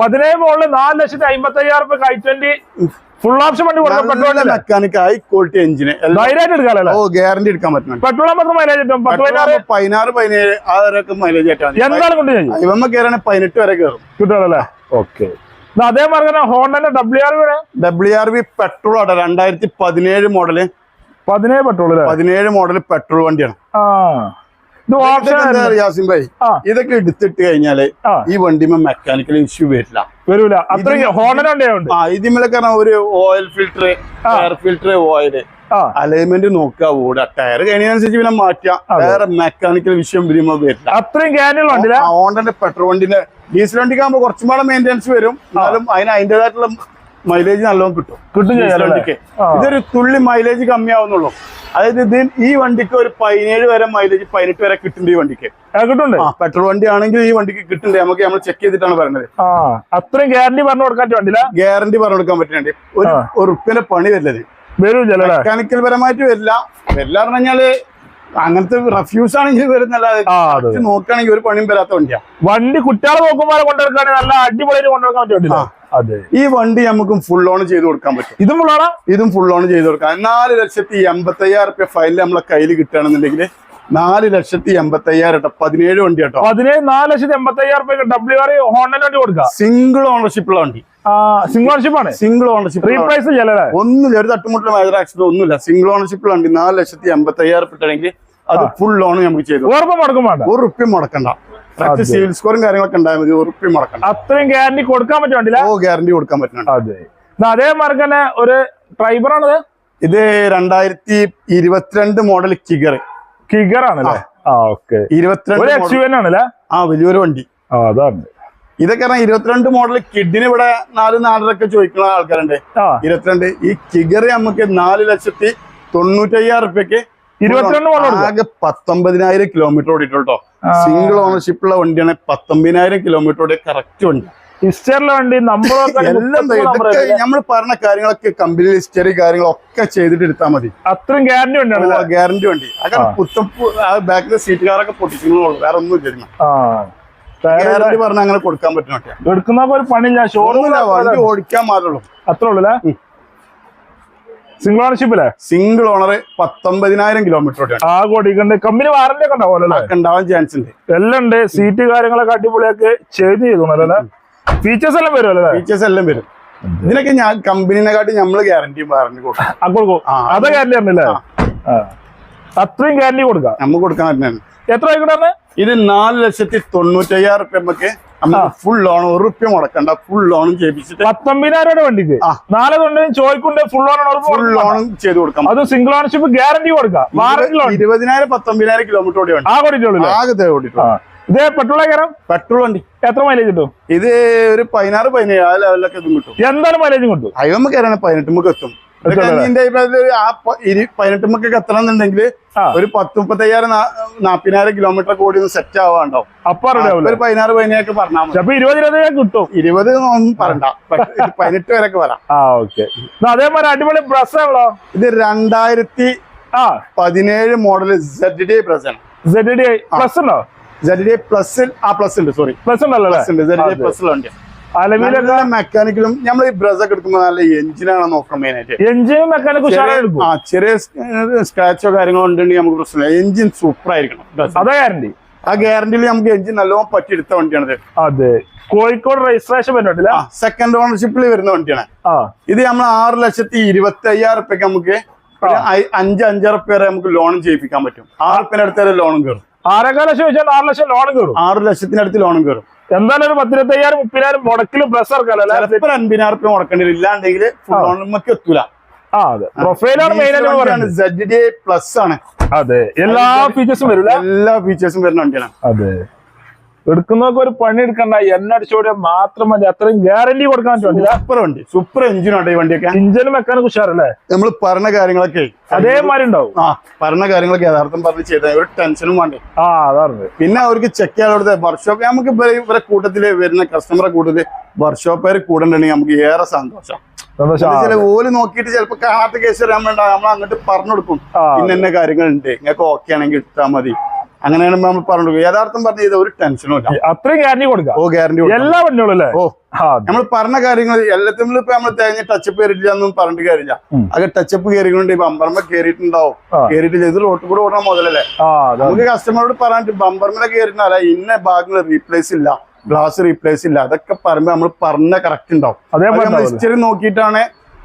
പതിനേഴ് മോളിൽ നാല് ലക്ഷത്തി അമ്പത്തി അയ്യായിരം റുപ്യ ഐ ട്വന്റി ഫുൾ ഓപ്ഷൻ വണ്ടി കൊടുക്കാം പെട്രോൾ മെക്കാനിക് ഹൈ ക്വാളിറ്റി എഞ്ചിന് ധൈര്യമായിട്ട് എടുക്കാമല്ലേ ഓ ഗ്യാരണ്ടി എടുക്കാൻ പറ്റും പെട്രോൾ മാത്രം മൈലേജ് കിട്ടും? പതിനാറ് പതിനേഴ് ആ വരെയൊക്കെ മൈലേജ് ആയിട്ടാണ് എന്താണ് കൊണ്ട് ഇവമ്മ കയറാണെങ്കിൽ പതിനെട്ട് വരെ കയറും കിട്ടുമല്ലേ ഓക്കെ. അതേ മാർഗം ഹോണ്ടന്റെ W R V W R V petrol ആണ് രണ്ടായിരത്തി പതിനേഴ് മോഡൽ പതിനേഴ് പെട്രോൾ പതിനേഴ് മോഡൽ പെട്രോൾ വണ്ടിയാണ്. ആ. ഇത് ഓപ്ഷൻ ഇതൊക്കെ യാസിം ഭായി. ഇതൊക്കെ എടുത്തിട്ട് കഴിഞ്ഞാൽ ഈ വണ്ടിമ മെക്കാനിക്കൽ ഇഷ്യൂ വരില്ല വരൂല അത്രയും കാരണം ആ ഇതിമലൊക്കെ ഒരു oil filter air filter oil alignment നോക്കുക ഓടുക ടയർ കഴിഞ്ഞതിനനുസരിച്ച് പിന്നെ മാറ്റുക വേറെ മെക്കാനിക്കൽ വിഷയം വരുമ്പോ വരില്ല അത്രയും ഹോണ്ടന്റെ പെട്രോൾ വണ്ടിന്റെ ഡീസൽ വണ്ടിക്ക് ആകുമ്പോൾ കുറച്ചും കൂടെ മെയിന്റെനൻസ് വരും എന്നാലും അതിന് അതിന്റെതായിട്ടുള്ള മൈലേജ് നല്ലോണം കിട്ടും. കിട്ടും ഇതൊരു തുള്ളി മൈലേജ് കമ്മിയാവുന്നുള്ളൂ. അതായത് ഇത് ഈ വണ്ടിക്ക് ഒരു പതിനേഴ് വരെ മൈലേജ് പതിനെട്ട് വരെ കിട്ടുന്നുണ്ട് ഈ വണ്ടിക്ക്. കിട്ടുന്നുണ്ട്. പെട്രോൾ വണ്ടി ആണെങ്കിൽ ഈ വണ്ടിക്ക് കിട്ടുന്നുണ്ട്. നമുക്ക് നമ്മൾ ചെക്ക് ചെയ്തിട്ടാണ് പറയുന്നത്. അത്രയും ഗ്യാരണ്ടി പറഞ്ഞു കൊടുക്കാൻ വണ്ടിയില്ല ഗ്യാരണ്ടി പറഞ്ഞു കൊടുക്കാൻ പറ്റുന്നുണ്ട്. ഒരു ഉറുപ്പിന്റെ പണി വരില്ലത് വരൂല മെക്കാനിക്കൽ പരമായിട്ട് വരില്ല. വരില്ല പറഞ്ഞു കഴിഞ്ഞാൽ അങ്ങനത്തെ റഫ്യൂസ് ആണെങ്കിൽ വരുന്നല്ലാതെ. നോക്കുകയാണെങ്കിൽ ഒരു പണിയും വരാത്ത വണ്ടിയാണ് വണ്ടി കുട്ടികളെ നോക്കുമ്പോൾ കൊണ്ടുവരക്കാണെങ്കിൽ നല്ല അടിപൊളിയായിട്ട് കൊണ്ടുവരക്കാൻ പറ്റില്ല. അതെ ഈ വണ്ടി നമുക്ക് ഫുൾ ഓൺ ചെയ്ത് കൊടുക്കാൻ പറ്റും. ഇതും ഫുള്ളാണ് ഇതും ഫുൾ ഓൺ ചെയ്ത് കൊടുക്കാം. നാല് ലക്ഷത്തി എൺപത്തി അയ്യായിരം റുപ്യ ഫയൽ നമ്മളെ കയ്യിൽ കിട്ടുകയാണെന്നുണ്ടെങ്കിൽ നാല് ലക്ഷത്തി എൺപത്തി അയ്യായിരം പതിനേഴ് വണ്ടി കേട്ടോ. പതിനേഴ് നാല് ലക്ഷത്തി എൺപത്തി അയ്യായിരം റുപ്യ ഡബ്ല്യു ആർ ഹോണ്ടന്റെ വണ്ടി കൊടുക്കാം. സിംഗിൾ ഓണർഷിപ്പുള്ള വണ്ടി. സിംഗിൾ ഓണർഷിപ്പ് ആണ്? സിംഗിൾ ഓണർഷിപ്പ് റീപ്രൈസ് ചെയ്യല്ലേ? ഒന്നുമില്ല ഒരു തട്ടുമുട്ടിലും മേജർ ആക്സിഡന്റ് ഒന്നുമില്ല. സിംഗിൾ ഓണർഷിപ്പിൽ വണ്ടി നാല് ലക്ഷത്തി എൺപത്തി അയ്യായിരം കിട്ടണമെങ്കിൽ അത് ഫുൾ ലോൺ നമുക്ക് ചെയ്തു ഉറപ്പ് മുടക്കും വേണ്ട. ഒരു റുപ്യ മുടക്കണ്ട. സിവിൽ സ്കോറും കാര്യങ്ങളൊക്കെ ഉണ്ടായാൽ മതി ഒരു മുടക്കണം അത്രയും ഗ്യാരണ്ടി കൊടുക്കാൻ പറ്റില്ല ഓ ഗ്യാരണ്ടി കൊടുക്കാൻ പറ്റുന്നുണ്ട്. അതെ. അതേ മാർക്ക് തന്നെ ഒരു ഡ്രൈവറാണത് ഇത് രണ്ടായിരത്തി ഇരുപത്തിരണ്ട് മോഡൽ കിഗർ കിഗർ ആണല്ലേ? ആ. ഓക്കെ ഇരുപത്തിരണ്ട് ഒരു ആണല്ലേ? വലിയൊരു വണ്ടി. ആ അതാണ്. ഇതൊക്കെ പറഞ്ഞാൽ ഇരുപത്തിരണ്ട് മോഡൽ കിഡിന് ഇവിടെ നാല് നാലരൊക്കെ ചോദിക്കുന്ന ആൾക്കാരുണ്ട്. ഇരുപത്തിരണ്ട് ഈ കിഗർ നമുക്ക് നാല് ലക്ഷത്തി തൊണ്ണൂറ്റയ്യായിരം റുപ്യക്ക്. ആകെ പത്തൊമ്പതിനായിരം കിലോമീറ്റർ ഓടിയിട്ടുള്ളൂ സിംഗിൾ ഓണർഷിപ്പുള്ള വണ്ടിയാണ് പത്തൊമ്പതിനായിരം കിലോമീറ്റർ ഓടിയ കറക്റ്റ് വണ്ടി. ഹിസ്റ്ററിലെ വണ്ടി എല്ലാം നമ്മൾ പറഞ്ഞ കാര്യങ്ങളൊക്കെ കമ്പനി ഹിസ്റ്ററി കാര്യങ്ങളൊക്കെ ചെയ്തിട്ട് എടുത്താൽ മതി. അത്രയും ഗ്യാരണ്ടി വണ്ടിയാണ് ഗ്യാരണ്ടി വണ്ടി. അതൊക്കെ ആ. പുത്തം ബാക്കിലെ സീറ്റുകാരൊക്കെ പൊട്ടിക്കുന്നുള്ളൂ വേറെ ഒന്നും ഇല്ല ഗ്യാരണ്ടി പറഞ്ഞ അങ്ങനെ കൊടുക്കാൻ പറ്റുന്ന വണ്ടിയാ. എടുക്കുന്നപ്പോ ഒരു പണിയില്ല. ഷോറൂമില്ല വണ്ടി ഓടിക്കാൻ മാത്രമേ ഉള്ളൂ. അത്ര ഉള്ളല്ലേ സിംഗിൾ ഓണർഷിപ്പ് അല്ലേ? സിംഗിൾ ഓണർ പത്തൊമ്പതിനായിരം കിലോമീറ്റർ ആ കോടിക്കണ്ട് കമ്പനി വാറന്റി ഒക്കെ ഉണ്ടാവുമല്ലോ ഉണ്ടാവാൻ ചാൻസ് ഉണ്ട്. എല്ലാം ഉണ്ട്. സീറ്റ് കാര്യങ്ങളൊക്കെ അടിപൊളിയൊക്കെ ചേഞ്ച് ചെയ്തു അല്ലേ? ഫീച്ചേഴ്സ് എല്ലാം വരും അല്ലേ? ഫീച്ചേഴ്സ് എല്ലാം വരും. ഇതിനൊക്കെ ഞാൻ കമ്പനിനെ കാട്ടി നമ്മൾ ഗ്യാരണ്ടിയും വാറന്റി കൊടുക്കും. അത് ഗ്യാരണ്ടി ആണല്ലേ അത്രയും ഗ്യാരണ്ടി കൊടുക്കാം. നമുക്ക് കൊടുക്കാൻ പറ്റുന്ന എത്ര ആയിക്കോട്ടെ ഇത് നാല് ലക്ഷത്തി തൊണ്ണൂറ്റയ്യായിരം റുപ്യ നമുക്ക് ഫുൾ ലോൺ ഒരു റുപ്യ മുടക്കണ്ട ഫുൾ ലോണും ചെയ്യിപ്പിച്ചിട്ട് പത്തൊമ്പതിനായിരം രൂപ വണ്ടിക്ക്. നാളെ കൊണ്ട് ചോദിക്കൊണ്ട് ഫുൾ ലോൺ ഫുൾ ലോണും ചെയ്ത് കൊടുക്കാം. അത് സിംഗിൾ ഓണർഷിപ്പ് ഗ്യാരണ്ടി കൊടുക്കാം. വാറന്റി ലോൺ ഇരുപതിനായിരം പത്തൊമ്പതിനായിരം കിലോമീറ്റർ ഓടി വണ്ടി. ആ കൊടുത്തുള്ളൂ ആകെ ഓടിയിട്ടുള്ളൂ. ഇതേ പെട്രോൾ കയറാം പെട്രോൾ വണ്ടി. എത്ര മൈലേജ് കിട്ടും? ഇത് ഒരു പതിനാറ് പതിനേഴ് ആ ലെവലിലൊക്കെ ഇതും കിട്ടും. എന്തായാലും മൈലേജും കിട്ടും അയ്യോ കയറാണ് പതിനെട്ട് നമുക്ക് എത്തും. അല്ലേ? മക്കൾക്ക് എത്തണം എന്നുണ്ടെങ്കിൽ ഒരു പത്ത് മുപ്പത്തയ്യായിരം നാപ്പതിനായിരം കിലോമീറ്റർ കൂടി ഒന്ന് സെറ്റ് ആവാണ്ടാവും. അപ്പൊ ഒരു പതിനാറ് പതിനൊക്കെ പറഞ്ഞാൽ മതി. അപ്പൊ ഇരുപത് ഇരുപത് കിട്ടും. ഇരുപത് ഒന്നും പറയണ്ട. പതിനെട്ട് വരെയൊക്കെ വരാം. ആ ഓക്കെ അതേമാതിരി അടിപൊളി ബ്രസ് ആണല്ലോ ഇത് രണ്ടായിരത്തി പതിനേഴ് മോഡൽ സെഡ് ഡി ബ്രസ് ആണ്. സെഡ് ഡി പ്ലസ് ഉണ്ടോ? സെഡ് ഡി പ്ലസ് ആ പ്ലസ് ഉണ്ട് സോറി പ്ലസ് ഉണ്ടല്ലോ പ്ലസ് ഉണ്ട്. സെഡ് ഡി പ്ലസ് വണ്ടി അലവിലൊക്കെ മെക്കാനിക്കലും നമ്മൾ ഈ ബ്രസ് ഒക്കെ എടുക്കുമ്പോൾ നല്ല എഞ്ചിനാണ് നോക്കണം മെയിൻ ആയിട്ട്. എഞ്ചിനും മെക്കാനിക് ഉഷാറായി എടുക്കും. ആ ചെറിയ സ്ക്രാച്ചോ കാര്യങ്ങളോ ഉണ്ടെങ്കിൽ നമുക്ക് പ്രശ്നമില്ല. എഞ്ചിൻ സൂപ്പർ ആയിരിക്കണം അതാ ഗ്യാരണ്ടി ആ ഗ്യാരണ്ടിയിൽ നമുക്ക് എഞ്ചിൻ നല്ലോണം പറ്റിയെടുത്ത വണ്ടിയാണത് അതെ. കോഴിക്കോട് രജിസ്ട്രേഷൻ വരുന്നുണ്ടല്ല? സെക്കൻഡ് ഓണർഷിപ്പിൽ വരുന്ന വണ്ടിയാണ്. ഇത് നമ്മൾ ആറ് ലക്ഷത്തി ഇരുപത്തി അയ്യായിരം റുപ്യക്ക് നമുക്ക് അഞ്ച് അഞ്ചര പേരെ നമുക്ക് ലോണും ചെയ്യിപ്പിക്കാൻ പറ്റും. ആറ് റുപ്യന്റെ അടുത്ത് ലോണും കയറും ആറേക്കാൽ ലക്ഷം വെച്ചാൽ ആറ് ലക്ഷം ലോണും കയറും ആറ് ലക്ഷത്തിനടുത്ത് ലോണും കയറും എന്തായാലും ഒരു പത്തിരുപത്തയ്യായിരം മുപ്പതിനായിരം മുടക്കിലും പ്ലസ് ഇറക്കാലോ അൻപതിനായിരം റുപ്യ മുടക്കേണ്ടി ഇല്ലാണ്ടെങ്കിൽ നമുക്ക് എത്തൂല. ആ അതെ. പ്രൊഫൈലാണ് മെയിൻ ആയിട്ട് പറയുന്നത്. സെഡ് ഡി പ്ലസ് ആണ്. അതെ. എല്ലാ ഫീച്ചേഴ്സും വരില്ല? എല്ലാ ഫീച്ചേഴ്സും വരുന്ന വണ്ടിയാണ്. അതെ. എടുക്കുന്നവർക്ക് ഒരു പണി എടുക്കണ്ട എണ്ണ അടിച്ചോടിയാൽ മാത്രം മതി. അത്രയും ഗ്യാരണ്ടി കൊടുക്കാൻ വേണ്ടി സൂപ്പർ വണ്ടി. സൂപ്പർ എഞ്ചിനാണ് ഈ വണ്ടിയൊക്കെ. എഞ്ചിനും മെക്കാനിക് ഉഷാറല്ലേ? നമ്മൾ പറഞ്ഞ കാര്യങ്ങളൊക്കെ അതേമാതിരി ഉണ്ടാവും. ആ പറഞ്ഞ കാര്യങ്ങളൊക്കെ യഥാർത്ഥം പറഞ്ഞ് ചെയ്താൽ ഒരു ടെൻഷനും വേണ്ട. ആ അതാണ്. പിന്നെ അവർക്ക് ചെക്ക് ചെയ്യാൻ കൊടുത്ത വർക്ക്ഷോപ്പ് നമുക്ക് ഇവരെ കൂട്ടത്തിൽ വരുന്ന കസ്റ്റമറെ കൂട്ടത്തിൽ വർക്ക്ഷോപ്പുകാർ കൂടണ്ടെങ്കിൽ നമുക്ക് ഏറെ സന്തോഷം. ചില ഓൽ നോക്കിയിട്ട് ചിലപ്പോ കാണാത്ത കേസ് വരാൻ വേണ്ട നമ്മൾ അങ്ങോട്ട് പറഞ്ഞു കൊടുക്കും. ഇന്ന കാര്യങ്ങളുണ്ട്. നിങ്ങൾക്ക് ഓക്കെ ആണെങ്കിൽ ഇട്ടാ മതി. അങ്ങനെയാണ് നമ്മൾ പറഞ്ഞു യഥാർത്ഥം പറഞ്ഞ ഒരു ടെൻഷനും ഇല്ല. അത്രയും ഗ്യാരണ്ടി കൊടുക്കാം ഓ ഗ്യാരണ്ടി എല്ലാ വണ്ടികളും അല്ലേ? ഓ. നമ്മൾ പറഞ്ഞ കാര്യങ്ങൾ എല്ലാത്തിനും ഇപ്പൊ നമ്മൾ തേങ്ങ ടച്ചപ്പ് കയറിയില്ല എന്നും പറഞ്ഞിട്ട് കാര്യമില്ല. അത് ടച്ചപ്പ് കയറിക്കൊണ്ട് ബമ്പർമ കയറിയിട്ടുണ്ടാവും. കയറിയിട്ടില്ല ഇത് റോട്ടിൽ കൂടെ ഓടണം മുതലല്ലേ? നമുക്ക് കസ്റ്റമറോട് പറഞ്ഞിട്ട് ബമ്പർമല കയറിയിട്ടല്ല ഇന്ന ഭാഗങ്ങൾ റീപ്ലേസ് ഇല്ല. ഗ്ലാസ് റീപ്ലേസ് ഇല്ല. അതൊക്കെ പറയുമ്പോ നമ്മൾ പറഞ്ഞ കറക്റ്റ് ഉണ്ടാവും. അതേപോലെ നമ്മൾ ഹിസ്റ്ററി നോക്കിയിട്ടാണ്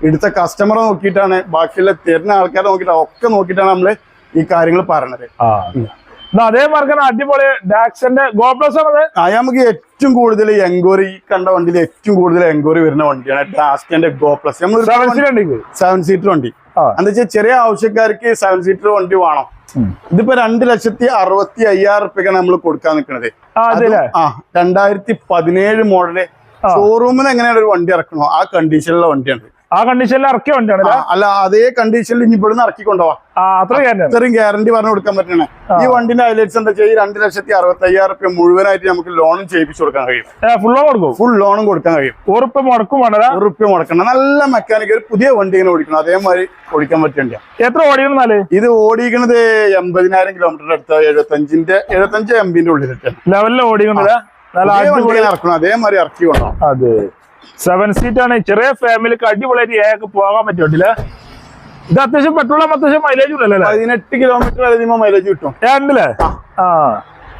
എടുത്ത കസ്റ്റമറെ നോക്കിയിട്ടാണ് ബാക്കിയുള്ള തരുന്ന ആൾക്കാരെ നോക്കിയിട്ടാണ് ഒക്കെ നോക്കിയിട്ടാണ് നമ്മൾ ഈ കാര്യങ്ങൾ പറഞ്ഞത് അതേ മാർക്കാണ് അടിപൊളി ഡാക്സന്റെ ഗോപ്ലസ് ആണ് നമുക്ക് ഏറ്റവും കൂടുതൽ എൻക്വയറി കണ്ട വണ്ടിയിൽ ഏറ്റവും കൂടുതൽ എൻക്വയറി വരുന്ന വണ്ടിയാണ് ഡാസ്കന്റെ ഗോപ്ലസ് നമ്മൾ സെവൻ സീറ്റർ വണ്ടി. എന്താ വെച്ചാൽ ചെറിയ ആവശ്യക്കാർക്ക് സെവൻ സീറ്റർ വണ്ടി വേണം. ഇതിപ്പോ രണ്ട് ലക്ഷത്തി അറുപത്തി അയ്യായിരം റുപ്യക്കാണ് നമ്മൾ കൊടുക്കാൻ നിൽക്കുന്നത് ആ രണ്ടായിരത്തി പതിനേഴ് മോഡൽ ഷോറൂമിൽ എങ്ങനെയാണ് ഒരു വണ്ടി ഇറക്കണോ? ആ കണ്ടീഷനിലുള്ള വണ്ടിയാണ് ആ കണ്ടീഷനിൽ ഇറക്കിയ വണ്ടിയാണ് അല്ല അതേ കണ്ടീഷനിൽ ഇനി ഇവിടുന്ന് ഇറക്കി കൊണ്ടുപോവാം ആ ഇത്രയും ഗ്യാരണ്ടി പറഞ്ഞു കൊടുക്കാൻ പറ്റണേ. ഈ വണ്ടിന്റെ ഹൈലൈറ്റ്സ് എന്താ വെച്ചാൽ ഈ രണ്ട് ലക്ഷത്തി അറുപത്തി അയ്യായിരം റുപ്യ മുഴുവനായിട്ട് നമുക്ക് ലോണും ചെയ്യിപ്പിച്ചു കൊടുക്കാൻ കഴിയും. ഫുള്ളോ കൊടുക്കും? ഫുൾ ലോണും കൊടുക്കാൻ കഴിയും. ഉറപ്പ് മുടക്കും വേണ്ട റുപ്യ മുടക്കണം നല്ല മെക്കാനിക് ഒരു പുതിയ വണ്ടി ഇങ്ങനെ ഓടിക്കണം. അതേമാതിരി ഓടിക്കാൻ പറ്റിയ വണ്ടിയാ. എത്ര ഓടിക്കണെന്നാൽ? ഇത് ഓടിക്കണത് എൺപതിനായിരം കിലോമീറ്റർ അടുത്ത എഴുപത്തഞ്ചിന്റെ എഴുപത്തഞ്ച് എംബിന്റെ ഉള്ളിലിട്ട് ലെവലിൽ ഓടിക്കണ്ടതാ നല്ല അടിപൊളി ഇറക്കണം അതേമാതിരി ഇറക്കി കൊണ്ടോ അതെ. സെവൻ സീറ്റ് ആണ്. ചെറിയ ഫാമിലിക്ക് അടിപൊളിയായിട്ട് ഏക്ക് പോകാൻ പറ്റില്ല ഇത് അത്യാവശ്യം പെട്രോളും അത്യാവശ്യം മൈലേജ് ഉണ്ടല്ലോ പതിനെട്ട് കിലോമീറ്റർ അധികം മൈലേജ് കിട്ടും. രണ്ടില്ലേ ആ.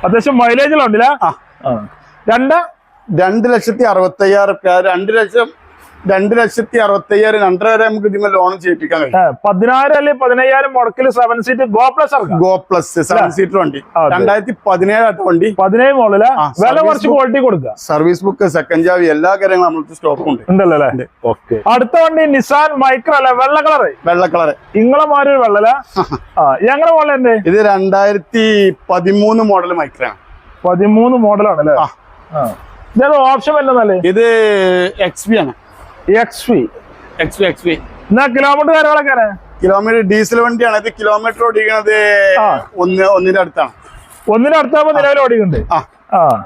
അത്യാവശ്യം മൈലേജ് ഉണ്ടല്ലേ രണ്ട്? രണ്ട് ലക്ഷത്തി അറുപത്തി അയ്യായിരം രണ്ട് ലക്ഷം രണ്ട് ലക്ഷത്തി അറുപത്തി അയ്യായിരം രണ്ടര വരെ നമുക്ക് ഇതിന്മേൽ ലോൺ ചെയ്യിപ്പിക്കാൻ കഴിയും. പതിനായിരം അല്ലെങ്കിൽ പതിനയ്യായിരം മുടക്കിൽ seven seat go plus go plus seven seater വണ്ടി. രണ്ടായിരത്തി പതിനേഴ് വണ്ടി. പതിനേഴ് മോളിൽ വില കുറച്ച് ക്വാളിറ്റി കൊടുക്കുക. സർവീസ് ബുക്ക് സെക്കൻഡ് ജാവി എല്ലാ കാര്യങ്ങളും നമ്മൾക്ക് സ്റ്റോക്ക് ഉണ്ട്. ഉണ്ടല്ലോ ഓക്കെ. അടുത്ത വണ്ടി നിസാൻ മൈക്രോ അല്ലെ? വെള്ള കളറ് വെള്ള കളറ് ഇങ്ങളെ മാറി വെള്ളല? ഞങ്ങളെ മോഡൽ ഇത് രണ്ടായിരത്തി പതിമൂന്ന് മോഡൽ മൈക്രോ ആണ്. പതിമൂന്ന് മോഡലാണ് അല്ലേ. ആ. ഓപ്ഷൻ വല്ലതല്ലേ ഇത് എക്സ് പി ആണ്. എക്സ് എക്സ് എക്സ് എന്നാ കിലോമീറ്റർ കാര്യങ്ങളൊക്കെ? കിലോമീറ്റർ ഡീസൽ വണ്ടിയാണ്. ഇത് കിലോമീറ്റർ ഓടിക്കുന്നത്. ഒന്ന് ഒന്നിന്റെ അടുത്താണ്. ഒന്നിന് അടുത്താകുമ്പോ നിലവിൽ ഓടിക്കുന്നുണ്ട്. ആ.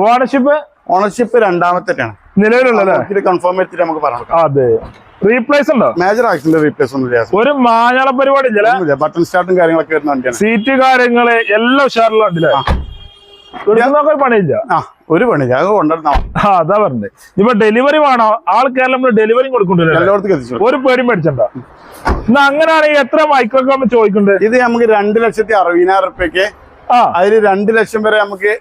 ഓണർഷിപ്പ് ഓണർഷിപ്പ് രണ്ടാമത്തേറ്റാണ് നിലവിലുള്ളല്ലേ ഇത് കൺഫേം ചെയ്തിട്ട് നമുക്ക് പറഞ്ഞു കൊടുക്കാം അതെ. റീപ്ലേസ് ഉണ്ടോ? മേജർ ആക്സിഡന്റ് റീപ്ലേസ് ഒന്നും ഇല്ല. ഒരു മാഞ്ഞള പരിപാടി ബട്ടൺ സ്റ്റാർട്ടും കാര്യങ്ങളൊക്കെ വരുന്ന വണ്ടിയാണ്. സീറ്റ് കാര്യങ്ങൾ എല്ലാം ഉഷാറിലുള്ള ഒരു പണിയില്ല. ആ ഒരു പണിയില്ല. അത് കൊണ്ടുവരുന്ന ആ അതാ പറഞ്ഞത്. ഇപ്പൊ ഡെലിവറി വേണോ? ആൾക്കാരിൽ നമ്മൾ ഡെലിവറി കൊടുക്കണ്ടല്ലോ എല്ലായിടത്തും എത്തിച്ചു കൊടുക്കും. ഒരു പേടി മേടിച്ചണ്ട എന്നാ അങ്ങനെയാണെങ്കിൽ എത്ര മൈക്രോഗ്രാം ചോദിക്കുന്നുണ്ട് ഇത് നമുക്ക് രണ്ട് ലക്ഷത്തി അറുപതിനായിരം റുപ്യക്ക് ആ. അതിൽ രണ്ട് ലക്ഷം വരെ നമുക്ക്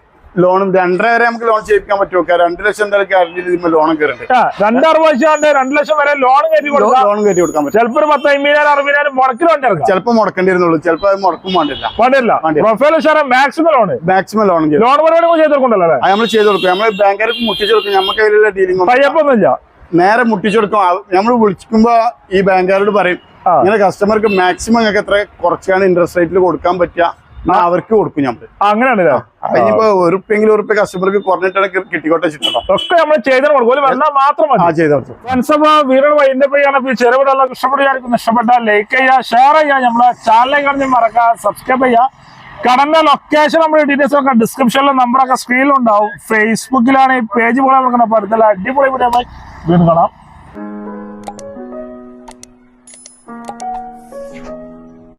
ലോണും രണ്ടര വരെ നമുക്ക് ലോൺ ചെയ്യിപ്പിക്കാൻ പറ്റുമോ? രണ്ട് ലക്ഷം എന്തായാലും ഗ്യാരണ്ടി ലോൺ ലോണും കയറുന്നുണ്ട് രണ്ടു രണ്ടറുപത് രണ്ട് ലക്ഷം വരെ ലോൺ കയറ്റി ലോൺ കയറ്റി കൊടുക്കാൻ പറ്റും. ചിലപ്പോ ഒരു പത്ത് അമ്പതിനായിരം അറുപതിനായിരം ഇറക്കാം ചിലപ്പോൾ മുടക്കേണ്ടി വരുന്നുള്ളൂ ചിലപ്പോൾ അത് മുടക്കും വേണ്ടില്ല. വേണ്ടില്ല. Profile maximum loan maximum loan loan പരിപാടി ചെയ്ത് കൊടുക്കണ്ടല്ലോ നമ്മൾ ചെയ്ത് കൊടുക്കും. നമ്മൾ ബാങ്കുകാർക്ക് മുട്ടിച്ചു കൊടുക്കും. നമുക്ക് അതിലുള്ള ഡീലിംഗ് പയ്യപ്പൊന്നുമില്ല നേരെ മുട്ടിച്ചു കൊടുക്കും. നമ്മൾ വിളിക്കുമ്പോ ഈ ബാങ്കുകാരോട് പറയും. ഇങ്ങനെ കസ്റ്റമർക്ക് മാക്സിമം നിങ്ങൾക്ക് എത്ര കുറച്ചാണ് ഇൻട്രസ്റ്റ് റേറ്റിൽ കൊടുക്കാൻ പറ്റുക? അവർക്ക് കൊടുക്കും നമ്മൾ അങ്ങനെയാണല്ലോ? ഇനിയിപ്പോ ഒരു റുപ്യെങ്കിലും ഒരു റുപ്യ കസ്റ്റമർക്ക് കുറഞ്ഞിട്ടാണ് കിട്ടിക്കോട്ടെ ഒക്കെ നമ്മൾ ചെയ്ത് കൊടുക്കും. ഒരു വന്നാൽ മാത്രം ആ മതി ചെയ്ത് കൊടുത്തു. ഫ്രണ്ട്സപ്പോ വീടുകൾ വൈകിന്റെ പോയാണ് ചെറുവിടുള്ള ഇഷ്ടപ്പെടുകയായിരിക്കും ഇഷ്ടപ്പെട്ട ലൈക്ക് ചെയ്യുക ഷെയർ ചെയ്യുക. നമ്മളെ ചാനലിൽ കഴിഞ്ഞ് മറക്കുക സബ്സ്ക്രൈബ് ചെയ്യുക. കടന്റെ ലൊക്കേഷൻ നമ്മുടെ ഡീറ്റെയിൽസ് ഒക്കെ ഡിസ്ക്രിപ്ഷനിലും നമ്പറൊക്കെ സ്ക്രീനിലുണ്ടാവും ഫേസ്ബുക്കിലാണ് ഈ പേജ് പോലെ നമുക്ക് അടുത്തുള്ള അടിപൊളി വീഡിയോ വീണ്ടും കാണാം.